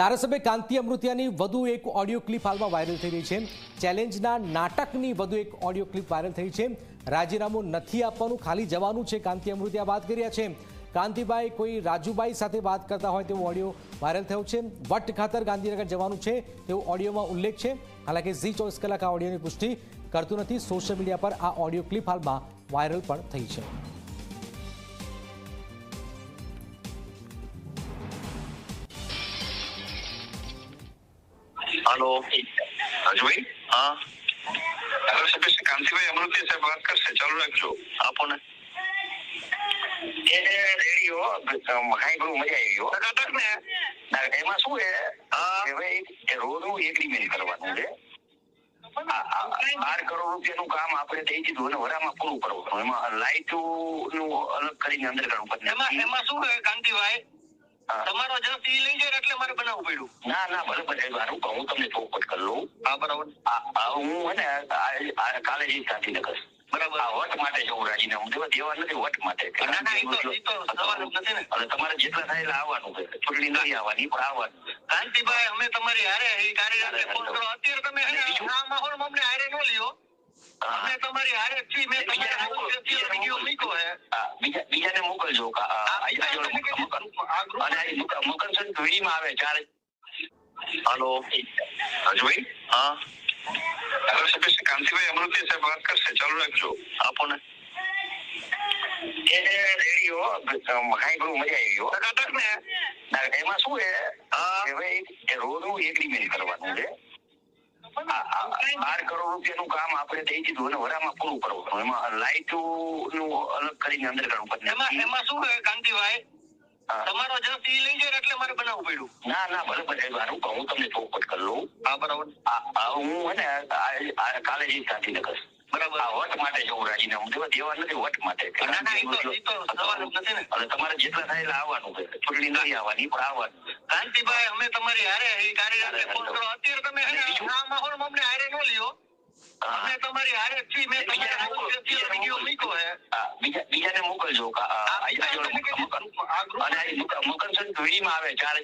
ધારાસભ્ય કાંતિ અમૃતિયાની વધુ એક ઓડિયો ક્લિપ હાલમાં વાયરલ થઈ રહી છે. ચેલેન્જના નાટકની વધુ એક ઓડિયો ક્લિપ વાયરલ થઈ છે. રાજીનામું નથી આપવાનું, ખાલી જવાનું છે કાંતિ અમૃતિયા વાત કર્યા છે. કાંતિભાઈ, કોઈ રાજુભાઈ સાથે વાત કરતા હોય તેવો ઓડિયો વાયરલ થયો છે. વટ ખાતર ગાંધીનગર જવાનું છે તેવો ઓડિયોમાં ઉલ્લેખ છે. હાલાકી ઝી ચોવીસ કલાક આ ઓડિયોની પુષ્ટિ કરતું નથી. સોશિયલ મીડિયા પર આ ઓડિયો ક્લિપ હાલમાં વાયરલ પણ થઈ છે. हेलो રાજુભાઈ? હા. ધારાસભ્ય શ્રી કાંતિભાઈ અમૃતિ સાહેબ વાત કરશે. ચાલુ રાખજો. આપો ને એ મજા આવી હો. ને. એમાં શું છે? કે ભાઈ એ રોજનું એગ્રીમેન્ટ કરવાનું છે. બાર કરોડ રૂપિયાનું કામ આપણે દઈ દીધું અને વરામાં પૂરું કરવાનું. એમાં લાઇટનું અલગ કરીને અંદર કરવું એમાં એમાં શું કાંતિભાઈ. તમારો જસ ઈ લઈ જાય એટલે મારે બનાવવું પડ્યું. ના ના ભલે ભલે મારું હું તમને ચોખવટ કરી લઉં. હા બરાબર. હું હે ને કાલે જઈશ ગાંધીનગર. બરાબર. વટ માટે જવું રાજીનામું. દેવા દેવા નથી વટ માટે. ના, ના, ઈ તો- ઈ તો સવાલ જ નથી ને. અને તમારે જેટલા થાય આવવાનું છે. ચૂંટણી નહીં આવવાની પણ આવવાનું. કાંતિભાઈ અમે તમારી હારે ફોન કરો. અત્યારે તમે આ માહોલમાં અમને હારે ન લ્યો. અમે તમારી હારે મેં તમારા બીજાને મોકલજો. અને આ મોકલ- મોકલશો ને તો વીડીમાં આવે ચાર. હાલો. રાજુભાઈ હા. ધારાસભ્ય શ્રી કાંતિભાઈ અમૃતિયા સાહેબ વાત કરશે. ચાલુ રાખજો. આપો ને એ રેડી હો. મજા આવી હો. ને. એમાં શું છે? કે ભાઈ રોજનું એગ્રીમેન્ટ કરવાનું છે. બાર કરોડ રૂપિયાનું કામ આપણે દઈ દીધું અને વરામાં પૂરું કરવાનું. એમાં લાઇટનું અલગ કરીને અંદર કરવું એમાં એમાં શું કાંતિભાઈ. તમારો જસ ઈ લઈ જાય એટલે મારે બનાવવું પડ્યું. ના ના ભલે મારું કહું હું તમને ચોખવટ કરી લઉં. હા બરાબર. હું હે ને કાલે જઈશ ગાંધીનગર. બરાબર. વટ માટે જવું રાજીનામું દેવા દેવા નથી વટ માટે. ના, ના, ઈ તો- ઈ તો સવાલ જ નથી ને. અને તમારે જેટલા થાય આવવાનું છે. ચૂંટણી નહીં આવવાની પણ આવવાનું. કાંતિભાઈ અમે તમારી હારે ફોન કરો. અત્યારે તમે આ માહોલમાં અમને હારે ન લ્યો. અમે તમારી હારે છીએ. મેં તમારા બીજાને મોકલજો. અને આ વીડીમાં આવે ચાર